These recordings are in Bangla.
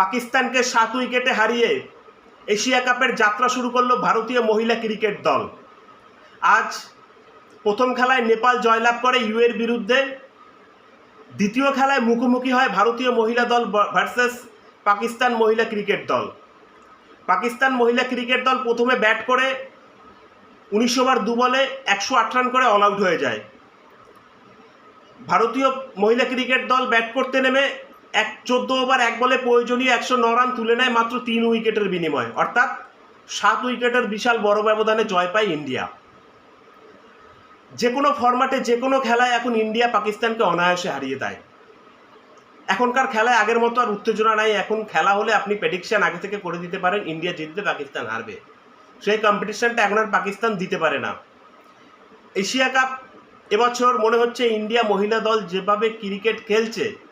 পাকিস্তানকে সাত উইকেটে হারিয়ে এশিয়া কাপের যাত্রা শুরু করল ভারতীয় মহিলা ক্রিকেট দল। আজ প্রথম খেলায় নেপাল জয়লাভ করে ইউএর বিরুদ্ধে। দ্বিতীয় খেলায় মুখোমুখি হয় ভারতীয় মহিলা দল ভার্সেস পাকিস্তান মহিলা ক্রিকেট দল। পাকিস্তান মহিলা ক্রিকেট দল প্রথমে ব্যাট করে উনিশ ওভার দু বলে একশো আট রান করে অল আউট হয়ে যায়। ভারতীয় মহিলা ক্রিকেট দল ব্যাট করতে নেমে এক চোদ্দ ওভার, এক বলে প্রয়োজনীয় একশো ন রান তুলে নেয় মাত্র তিন উইকেটের বিনিময়ে। অর্থাৎ সাত উইকেটের বিশাল বড় ব্যবধানে জয় পায় ইন্ডিয়া। যে কোনো ফরম্যাটে যে কোনো খেলায় এখন ইন্ডিয়া পাকিস্তানকে অনায়াসে হারিয়ে দেয়। এখনকার খেলায় আগের মতো আর উত্তেজনা নাই। এখন খেলা হলে আপনি প্রেডিকশন আগে থেকে করে দিতে পারেন, ইন্ডিয়া জিতবে, পাকিস্তান হারবে। সেই কম্পিটিশানটা এখন আর পাকিস্তান দিতে পারে না। এশিয়া কাপ এবছর মনে হচ্ছে ইন্ডিয়া মহিলা দল যেভাবে ক্রিকেট খেলছে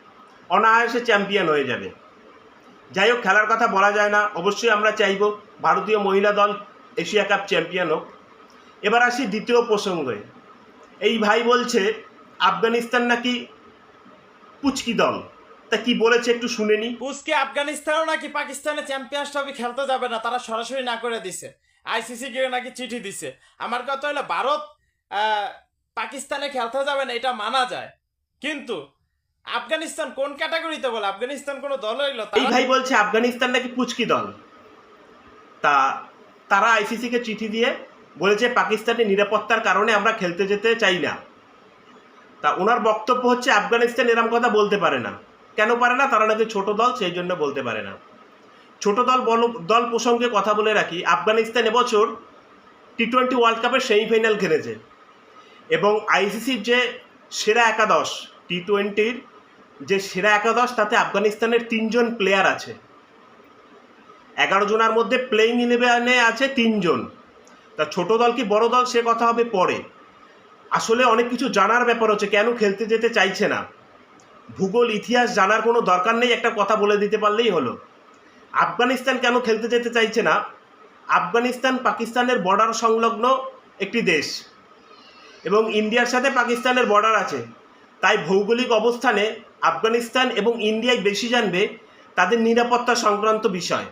অনায়াসে চ্যাম্পিয়ন হয়ে যাবে। যাই হোক, খেলার কথা বলা যায় না। অবশ্যই আমরা চাইব ভারতীয় মহিলা দল এশিয়া কাপ চ্যাম্পিয়ন হোক। এবার আসি দ্বিতীয় প্রসঙ্গে। এই ভাই বলছে, আফগানিস্তান নাকি পুচকি দল? তা কি বলেছে একটু শুনে নি। উসকে আফগানিস্তানও নাকি পাকিস্তানে চ্যাম্পিয়ন্স ট্রফি খেলতে যাবে না, তারা সরাসরি না করে দিছে। আইসিসি গিয়ে নাকি চিঠি দিছে। আমার কথা হলো, ভারত পাকিস্তানে খেলতে যাবে না, এটা মানা যায়। কিন্তু আফগানিস্তান কোন ক্যাটাগরিতে বলে? আফগানিস্তান কোনো দল হইল এই ভাই বলছে আফগানিস্তান নাকি পুচকি দল। তা তারা আইসিসিকে চিঠি দিয়ে বলেছে পাকিস্তানের নিরাপত্তার কারণে আমরা খেলতে যেতে চাই না। তা ওনার বক্তব্য হচ্ছে, আফগানিস্তান এরম কথা বলতে পারে না। কেন পারে না? তারা নাকি ছোট দল, সেই জন্য বলতে পারে না। ছোট দল বল, দল প্রসঙ্গে কথা বলে রাখি, আফগানিস্তান এবছর টি টোয়েন্টি ওয়ার্ল্ড কাপের সেমিফাইনাল খেলেছে। এবং আইসিসির যে সেরা একাদশ টি টোয়েন্টির যে সেরা একাদশ, তাতে আফগানিস্তানের তিনজন প্লেয়ার আছে। এগারো জনের মধ্যে প্লেইং ইলেভেনে আছে তিনজন। তা ছোট দল কি বড় দল? সে কথা হবে পরে। আসলে অনেক কিছু জানার ব্যাপার হচ্ছে, কেন খেলতে যেতে চাইছে না? ভূগোল, ইতিহাস জানার কোনো দরকার নেই, একটা কথা বলে দিতে পারলেই হলো। আফগানিস্তান কেন খেলতে যেতে চাইছে না? আফগানিস্তান পাকিস্তানের বর্ডার সংলগ্ন একটি দেশ। এবং ইন্ডিয়ার সাথে পাকিস্তানের বর্ডার আছে। তাই ভৌগোলিক অবস্থানে আফগানিস্তান এবং ইন্ডিয়ায় বেশি জানবে তাদের নিরাপত্তা সংক্রান্ত বিষয়।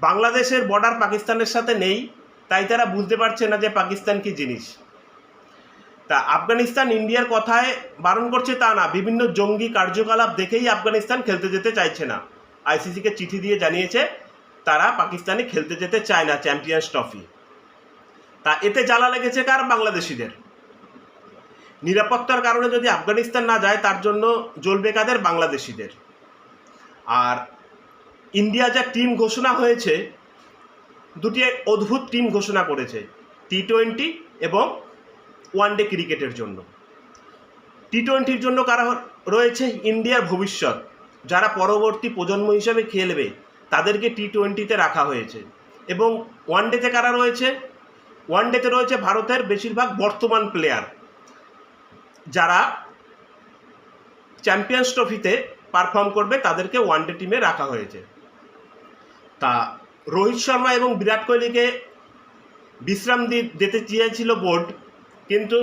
বাংলাদেশের বর্ডার পাকিস্তানের সাথে নেই, তাই তারা বুঝতে পারছে না যে পাকিস্তান কি জিনিস। তা আফগানিস্তান ইন্ডিয়ার কথায় বারণ করছে তা না, বিভিন্ন জঙ্গি কার্যকলাপ দেখেই আফগানিস্তান খেলতে যেতে চাইছে না। আইসিসিকে চিঠি দিয়ে জানিয়েছে, তারা পাকিস্তানে খেলতে যেতে চায় না চ্যাম্পিয়ন্স ট্রফি। তা এতে জ্বালা লেগেছে কার? বাংলাদেশিদের। নিরাপত্তার কারণে যদি আফগানিস্তান না যায়, তার জন্য জ্বলবে কাদের? বাংলাদেশিদের। আর ইন্ডিয়া যা টিম ঘোষণা হয়েছে, দুটি অদ্ভুত টিম ঘোষণা করেছে টি টোয়েন্টি এবং ওয়ানডে ক্রিকেটের জন্য। টি টোয়েন্টির জন্য কারা রয়েছে? ইন্ডিয়ার ভবিষ্যৎ। যারা পরবর্তী প্রজন্ম হিসাবে খেলবে, তাদেরকে টি টোয়েন্টিতে রাখা হয়েছে। এবং ওয়ানডেতে কারা রয়েছে? ওয়ানডেতে রয়েছে ভারতের বেশিরভাগ বর্তমান প্লেয়ার যারা চ্যাম্পিয়ন্স ট্রফিতে পারফর্ম করবে, তাদেরকে ওয়ানডে টিমে রাখা হয়েছে। তা রোহিত শর্মা এবং বিরাট কোহলিকে বিশ্রাম দিতে চেয়েছিল বোর্ড কিন্তু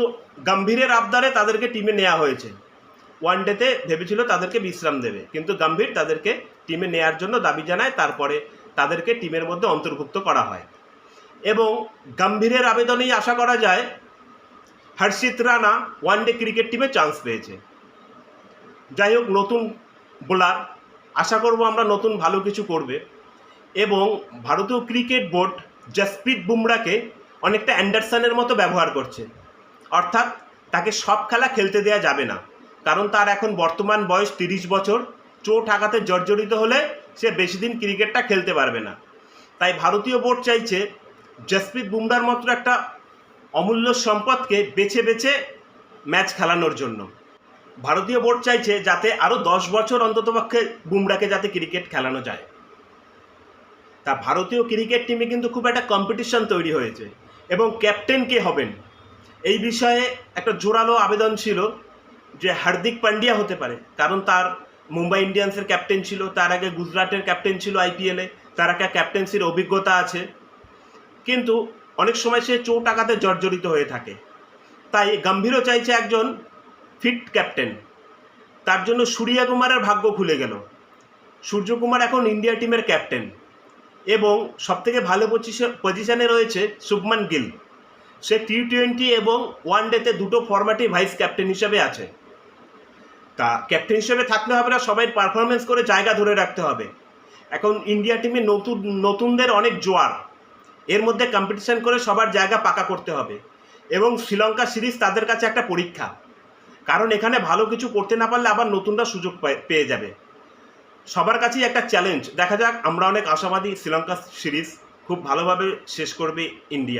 গম্ভীরের আবদারে তাদেরকে টিমে নেওয়া হয়েছে। ওয়ানডেতে ভেবেছিল তাদেরকে বিশ্রাম দেবে, কিন্তু গম্ভীর তাদেরকে টিমে নেয়ার জন্য দাবি জানায়, তারপরে তাদেরকে টিমের মধ্যে অন্তর্ভুক্ত করা হয়। এবং গম্ভীরের আবেদনেই আশা করা যায় Harshit Rana one day cricket টিমে চান্স পেয়েছে। যাই হোক নতুন বোলার আশা করব আমরা নতুন ভালো কিছু করবে। এবং ভারতীয় ক্রিকেট বোর্ড জসপ্রীত বুমরাকে অনেকটা অ্যান্ডারসনের মতো ব্যবহার করছে। অর্থাৎ তাকে সব খেলা খেলতে দেওয়া যাবে না। কারণ তার এখন বর্তমান বয়স তিরিশ বছর। চোট আঘাতে জর্জরিত হলে সে বেশি দিন ক্রিকেটটা খেলতে পারবে না। তাই ভারতীয় বোর্ড চাইছে জসপ্রীত বুমরার মতো একটা অমূল্য সম্পদকে বেছে বেছে ম্যাচ খেলানোর জন্য। ভারতীয় বোর্ড চাইছে যাতে আরও দশ বছর অন্ততপক্ষে বুমরাকে যাতে ক্রিকেট খেলানো যায়। তা ভারতীয় ক্রিকেট টিমে কিন্তু খুব একটা কম্পিটিশন তৈরি হয়েছে এবং ক্যাপ্টেন কে হবেন? এই বিষয়ে একটা জোরালো আবেদন ছিল যে হার্দিক পান্ডিয়া হতে পারে, কারণ তার মুম্বাই ইন্ডিয়ান্সের ক্যাপ্টেন ছিল, তার আগে গুজরাটের ক্যাপ্টেন ছিল আইপিএলে তার একটা ক্যাপ্টেন্সির অভিজ্ঞতা আছে। কিন্তু অনেক সময় সে চোট আঘাতে জর্জরিত হয়ে থাকে। তাই গম্ভীরও চাইছে একজন ফিট ক্যাপ্টেন। তার জন্য সূর্যা কুমারের ভাগ্য খুলে গেল। সূর্যকুমার এখন ইন্ডিয়া টিমের ক্যাপ্টেন এবং সবথেকে ভালো পজিশন রয়েছে শুভমান গিল। সে টি টোয়েন্টি এবং ওয়ান ডেতে দুটো ফরম্যাটে ভাইস ক্যাপ্টেন হিসেবে আছে। তা ক্যাপ্টেন হিসেবে থাকলে হবে না, সবাই পারফরমেন্স করে জায়গা ধরে রাখতে হবে। এখন ইন্ডিয়া টিমে নতুন, নতুনদের অনেক জোয়ার। এর মধ্যে কম্পিটিশন করে সবার জায়গা পাকা করতে হবে। এবং শ্রীলঙ্কা সিরিজ তাদের কাছে একটা পরীক্ষা। কারণ এখানে ভালো কিছু করতে না পারলে আবার নতুনটা সুযোগ পেয়ে যাবে। সবার কাছেই একটা চ্যালেঞ্জ দেখা যাক, আমরা অনেক আশাবাদী শ্রীলঙ্কা সিরিজ খুব ভালোভাবে শেষ করবে ইন্ডিয়া।